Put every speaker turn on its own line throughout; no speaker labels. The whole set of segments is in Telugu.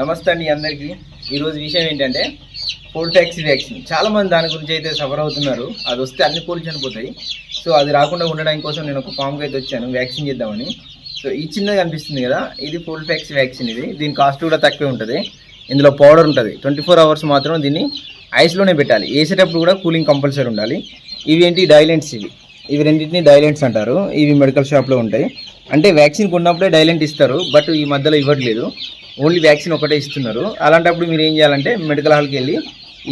నమస్తే అండి అందరికీ. ఈరోజు విషయం ఏంటంటే పోల్ ట్యాక్సీ వ్యాక్సిన్ చాలామంది దాని గురించి అయితే సఫర్ అవుతున్నారు. అది వస్తే అన్ని కోళ్ళు చనిపోతాయి. సో అది రాకుండా ఉండడానికి కోసం నేను ఒక ఫామ్కి అయితే వచ్చాను. వ్యాక్సిన్ చేద్దామని. సో ఈ చిన్నది కనిపిస్తుంది కదా ఇది పోల్ ట్యాక్సీ వ్యాక్సిన్ ఇది. దీని కాస్ట్ కూడా తక్కువే ఉంటుంది. ఇందులో పౌడర్ ఉంటుంది. ట్వంటీ ఫోర్ అవర్స్ మాత్రం దీన్ని ఐస్లోనే పెట్టాలి. వేసేటప్పుడు కూడా కూలింగ్ కంపల్సరీ ఉండాలి. ఇవి ఏంటి? డైలెంట్స్ ఇవి. ఇవి రెండింటిని డైలెంట్స్ అంటారు. ఇవి మెడికల్ షాప్లో ఉంటాయి. అంటే వ్యాక్సిన్ కొన్నప్పుడే డైలెంట్ ఇస్తారు. బట్ ఈ మధ్యలో ఇవ్వట్లేదు. ఓన్లీ వ్యాక్సిన్ ఒకటే ఇస్తున్నారు. అలాంటప్పుడు మీరు ఏం చేయాలంటే మెడికల్ హాల్కి వెళ్ళి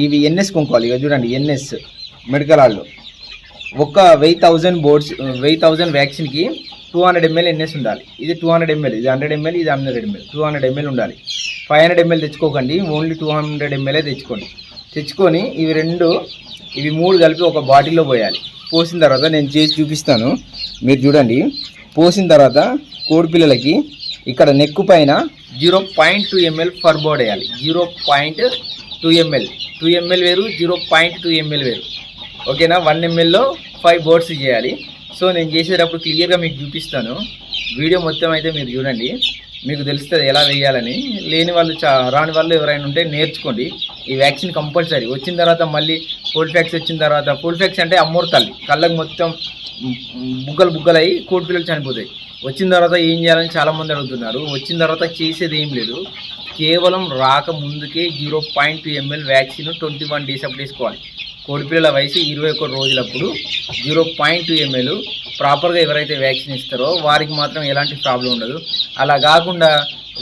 ఇవి ఎన్ఎస్ కొనుక్కోవాలి ఇక చూడండి ఎన్ఎస్ మెడికల్ హాల్లో ఒక వెయ్యి థౌజండ్ బోర్డ్స్ వెయ్యి థౌజండ్ వ్యాక్సిన్కి టూ హండ్రెడ్ ఎంఎల్ ఎన్ఎస్ ఉండాలి. ఇది టూ హండ్రెడ్ ఎంఎల్ ఇది హండ్రెడ్ ఎంఎల్ ఇది hundred ML two hundred ML ఉండాలి. ఫైవ్ హండ్రెడ్ ఎంఎల్ తెచ్చుకోకండి ఓన్లీ టూ హండ్రెడ్ ఎంఎల్ఏ తెచ్చుకోండి. తెచ్చుకొని ఇవి రెండు ఇవి మూడు కలిపి ఒక బాటిల్లో పోయాలి. పోసిన తర్వాత నేను చేసి చూపిస్తాను. మీరు చూడండి పోసిన తర్వాత కోడి పిల్లలకి ఇక్కడ నెక్కు పైన zero point two ML for bird వేయాలి. Zero point two ML two ML వేరు జీరో పాయింట్ టూ ఎంఎల్ వేరు. ఓకేనా? వన్ ఎంఎల్లో ఫైవ్ బోర్డ్స్ చేయాలి. సో నేను చేసేటప్పుడు క్లియర్గా మీకు చూపిస్తాను. వీడియో మొత్తం అయితే మీరు చూడండి. మీకు తెలుస్తుంది ఎలా వేయాలని. లేని వాళ్ళు చా రాని వాళ్ళు ఎవరైనా ఉంటే నేర్చుకోండి. ఈ వ్యాక్సిన్ కంపల్సరీ. వచ్చిన తర్వాత మళ్ళీ కోల్డ్ ఫ్యాక్స్ వచ్చిన తర్వాత కోల్డ్ ఫ్యాక్స్ అంటే అమ్మోరు తల్లి. కళ్ళకు మొత్తం బుగ్గలు బుగ్గలు అయ్యి కోడి పిల్లలు చనిపోతాయి. వచ్చిన తర్వాత ఏం చేయాలని చాలామంది అడుగుతున్నారు. వచ్చిన తర్వాత చేసేది ఏం లేదు. కేవలం రాక ముందుకే zero point two ML vaccine twenty one days అప్పుడు వేసుకోవాలి. కోడిపిల్లల వయసు ఇరవై ఒకటి రోజులప్పుడు జీరో పాయింట్ టూ ఎంఎల్ ప్రాపర్గా ఎవరైతే వ్యాక్సిన్ ఇస్తారో వారికి మాత్రం ఎలాంటి ప్రాబ్లం ఉండదు. అలా కాకుండా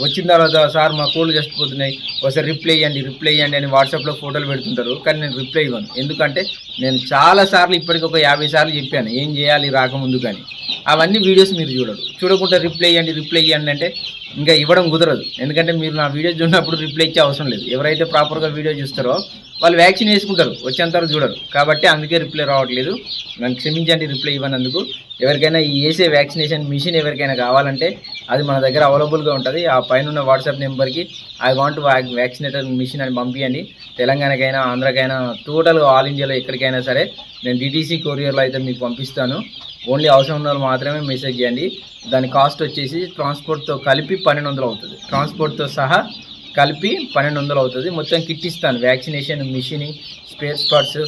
వచ్చిన తర్వాత సార్ మా కోళ్ళు చచ్చిపోతున్నాయి ఒకసారి రిప్లై ఇవ్వండి రిప్లై ఇవ్వండి అని వాట్సాప్లో ఫోటోలు పెడుతుంటారు. కానీ నేను రిప్లై ఇవ్వను. ఎందుకంటే నేను చాలా సార్లు ఇప్పటికి ఒక యాభై సార్లు చెప్పాను. ఏం చేయాలి రాకముందు కానీ. అవన్నీ వీడియోస్ మీరు చూడరు. చూడకుండా రిప్లై ఇవ్వండి రిప్లై ఇవ్వండి అంటే ఇంకా ఇవ్వడం కుదరదు. ఎందుకంటే మీరు నా వీడియో చూసినప్పుడు రిప్లై ఇచ్చే అవసరం లేదు. ఎవరైతే ప్రాపర్గా వీడియో చూస్తారో వాళ్ళు వ్యాక్సిన్ వేసుకుంటారు వచ్చేంత వరకు చూడరు. కాబట్టి అందుకే రిప్లై రావట్లేదు. నన్ను క్షమించండి రిప్లై ఇవ్వనందుకు. ఎవరికైనా ఈ వేసే వ్యాక్సినేషన్ మిషన్ ఎవరికైనా కావాలంటే అది మన దగ్గర అవైలబుల్గా ఉంటుంది. ఆ పైన ఉన్న వాట్సాప్ నెంబర్కి ఐ వాంట్ వ్యాక్సినేటర్ మిషన్ అని పంపించండి తెలంగాణకైనా ఆంధ్రకైనా టోటల్ ఆల్ ఇండియాలో ఎక్కడికైనా సరే నేను డిటీసీ కొరియర్లో అయితే మీకు పంపిస్తాను. ఓన్లీ అవసరం ఉన్న వాళ్ళు మాత్రమే మెసేజ్ చేయండి. దాని కాస్ట్ వచ్చేసి ట్రాన్స్పోర్ట్తో కలిపి పన్నెండు వందలు అవుతుంది. ట్రాన్స్పోర్ట్తో సహా కలిపి పన్నెండు వందలు అవుతుంది. మొత్తం కిట్ ఇస్తాను. Vaccination machine spare spots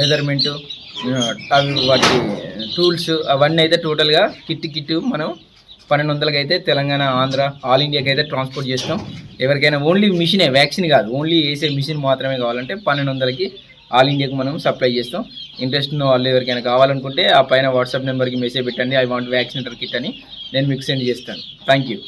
measurement అవి వాటి టూల్స్ అవన్నీ అయితే టోటల్గా కిట్ కిట్ మనం పన్నెండు వందలకి అయితే తెలంగాణ ఆంధ్ర ఆల్ ఇండియాకి అయితే ట్రాన్స్పోర్ట్ చేస్తాం. ఎవరికైనా ఓన్లీ మిషనే వ్యాక్సిన్ కాదు. ఓన్లీ వేసే మిషన్ మాత్రమే కావాలంటే పన్నెండు వందలకి ఆల్ ఇండియాకి మనం సప్లై చేస్తాం. ఇంట్రెస్ట్ ఉన్న వాళ్ళు ఎవరికైనా కావాలనుకుంటే ఆ పైన వాట్సాప్ నెంబర్కి మెసేజ్ పెట్టండి. ఐ వాంట్ వ్యాక్సినేటర్ కిట్ అని నేను మీకు సెండ్ చేస్తాను. Thank you.